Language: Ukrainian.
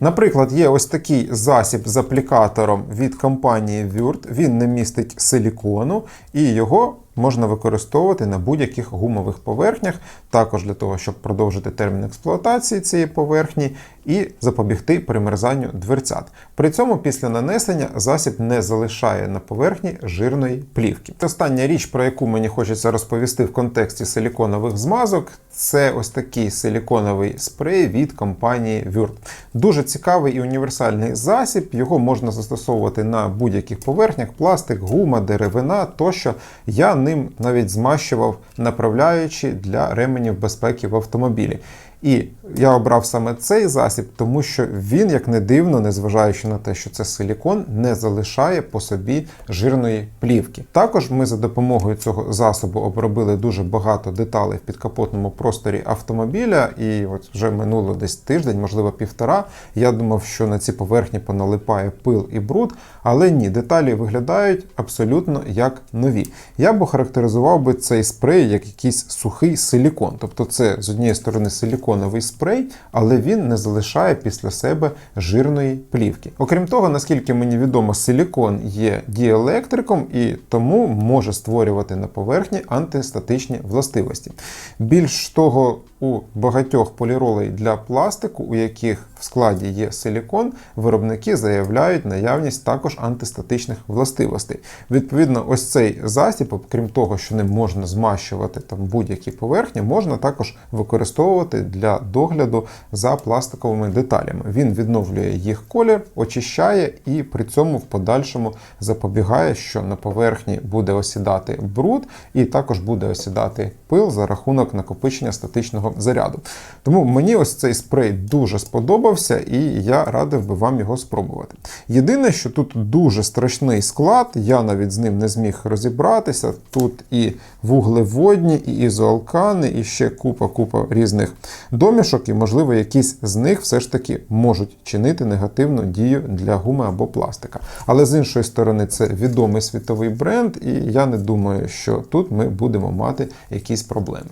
Наприклад, є ось такий засіб з аплікатором від компанії Word. Він не містить силікону і його можна використовувати на будь-яких гумових поверхнях, також для того, щоб продовжити термін експлуатації цієї поверхні і запобігти примерзанню дверцят. При цьому після нанесення засіб не залишає на поверхні жирної плівки. Остання річ, про яку мені хочеться розповісти в контексті силіконових змазок, це ось такий силіконовий спрей від компанії Word. Дуже цікавий і універсальний засіб. Його можна застосовувати на будь-яких поверхнях: пластик, гума, деревина тощо. Я ним навіть змащував направляючи для ременів безпеки в автомобілі. І я обрав саме цей засіб, тому що він, як не дивно, незважаючи на те, що це силікон, не залишає по собі жирної плівки. Також ми за допомогою цього засобу обробили дуже багато деталей в підкапотному просторі автомобіля, і от вже минуло десь тиждень, можливо, півтора. Я думав, що на ці поверхні поналипає пил і бруд, але ні, деталі виглядають абсолютно як нові. Я б охарактеризував би цей спрей як якийсь сухий силікон. Тобто, це з однієї сторони силіконовий спрей, але він не залишає після себе жирної плівки. Окрім того, наскільки мені відомо, силікон є діелектриком і тому може створювати на поверхні антистатичні властивості. Більш того, у багатьох поліролей для пластику, у яких в складі є силікон, виробники заявляють наявність також антистатичних властивостей. Відповідно, ось цей засіб, окрім того, що ним можна змащувати там будь-які поверхні, можна також використовувати для догляду за пластиковими деталями. Він відновлює їх колір, очищає і при цьому в подальшому запобігає, що на поверхні буде осідати бруд, і також буде осідати пил за рахунок накопичення статичного заряду. Тому мені ось цей спрей дуже сподобався, і я радив би вам його спробувати. Єдине, що тут дуже страшний склад, я навіть з ним не зміг розібратися. Тут і вуглеводні, і ізоалкани, і ще купа-купа різних домішок, і, можливо, якісь з них все ж таки можуть чинити негативну дію для гуми або пластика. Але з іншої сторони, це відомий світовий бренд, і я не думаю, що тут ми будемо мати якісь проблеми.